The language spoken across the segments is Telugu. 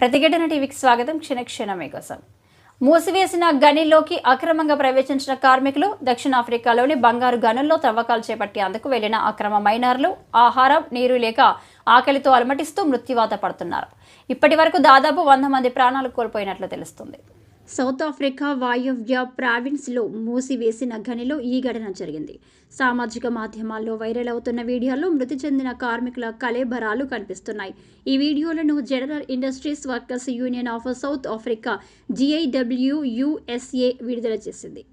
ప్రతిఘటన టీవీకి స్వాగతం. క్షణక్షణమే కోసం. మూసివేసిన గనిలోకి అక్రమంగా ప్రవేశించిన కార్మికులు దక్షిణాఫ్రికాలోని బంగారు గనుల్లో తవ్వకాలు చేపట్టేందుకు వెళ్ళిన అక్రమ మైనర్లు ఆహారం నీరు లేక ఆకలితో అలమటిస్తూ మృత్యువాత పడుతున్నారు. ఇప్పటి వరకు దాదాపు వంద మంది ప్రాణాలు కోల్పోయినట్లు తెలుస్తుంది. సౌత్ ఆఫ్రికా వాయువ్య ప్రావిన్స్లో మూసివేసిన గనిలో ఈ ఘటన జరిగింది. సామాజిక మాధ్యమాల్లో వైరల్ అవుతున్న వీడియోలో మృతి చెందిన కార్మికుల కలేబరాలు కనిపిస్తున్నాయి. ఈ వీడియోలను General Industries Workers Union of South Africa GIWUSA విడుదల చేసింది.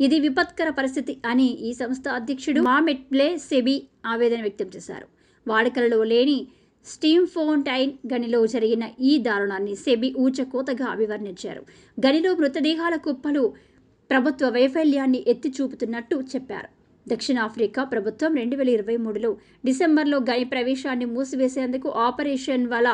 ఇది విపత్కర పరిస్థితి అని ఈ సంస్థ అధ్యక్షుడు మామెట్లే సెబి ఆవేదన వ్యక్తం చేశారు. వాడుకలలో లేని స్టీమ్ ఫోంటైన్ గనిలో జరిగిన ఈ దారుణాన్ని సెబి ఊచకోతగా అభివర్ణించారు. గనిలో మృతదేహాల కుప్పలు ప్రభుత్వ వైఫల్యాన్ని ఎత్తి చూపుతున్నట్టు చెప్పారు. దక్షిణాఫ్రికా ప్రభుత్వం రెండు వేల ఇరవై మూడులో డిసెంబర్లో గని ప్రవేశాన్ని మూసివేసేందుకు ఆపరేషన్ వల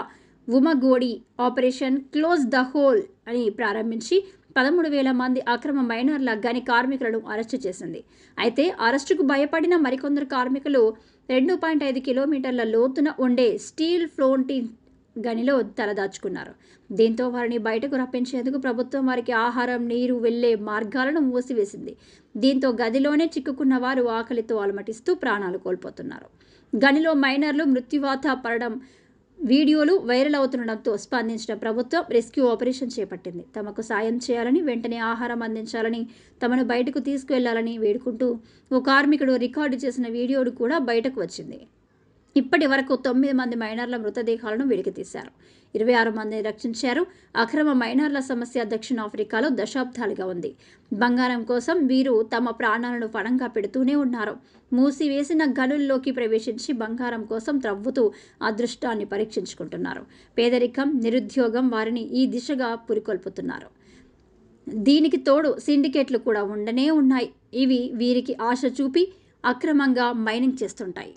ఉమగోడి ఆపరేషన్ క్లోజ్ ద హోల్ అని ప్రారంభించి పదమూడు వేల మంది అక్రమ మైనర్ల గని కార్మికులను అరెస్టు చేసింది. అయితే అరెస్టుకు భయపడిన మరికొందరు కార్మికులు రెండు పాయింట్ ఐదు కిలోమీటర్ల లోతున ఉండే స్టీల్ ఫ్లోంటిన్ గనిలో తలదాచుకున్నారు. దీంతో వారిని బయటకు రప్పించేందుకు ప్రభుత్వం వారికి ఆహారం నీరు వెళ్ళే మార్గాలను మూసివేసింది. దీంతో గదిలోనే చిక్కుకున్న వారు ఆకలితో అలమటిస్తూ ప్రాణాలు కోల్పోతున్నారు. గనిలో మైనర్లు మృత్యువాత పడడం వీడియోలు వైరల్ అవుతుండడంతో స్పందించిన ప్రభుత్వం రెస్క్యూ ఆపరేషన్ చేపట్టింది. తమకు సాయం చేయాలని వెంటనే ఆహారం అందించాలని తమను బయటకు తీసుకువెళ్ళాలని వేడుకుంటూ ఓ కార్మికుడు రికార్డు చేసిన వీడియోలు కూడా బయటకు వచ్చింది. ఇప్పటి వరకు తొమ్మిది మంది మైనర్ల మృతదేహాలను వెలికితీశారు ఇరవై ఆరు మందిని రక్షించారు. అక్రమ మైనర్ల సమస్య దక్షిణాఫ్రికాలో దశాబ్దాలుగా ఉంది. బంగారం కోసం వీరు తమ ప్రాణాలను పణంగా పెడుతూనే ఉన్నారు. మూసివేసిన గనుల్లోకి ప్రవేశించి బంగారం కోసం త్రవ్వుతూ అదృష్టాన్ని పరీక్షించుకుంటున్నారు. పేదరికం నిరుద్యోగం వారిని ఈ దిశగా పురికొల్పుతున్నారు. దీనికి తోడు సిండికేట్లు కూడా ఉండనే ఉన్నాయి. ఇవి వీరికి ఆశ చూపి అక్రమంగా మైనింగ్ చేస్తుంటాయి.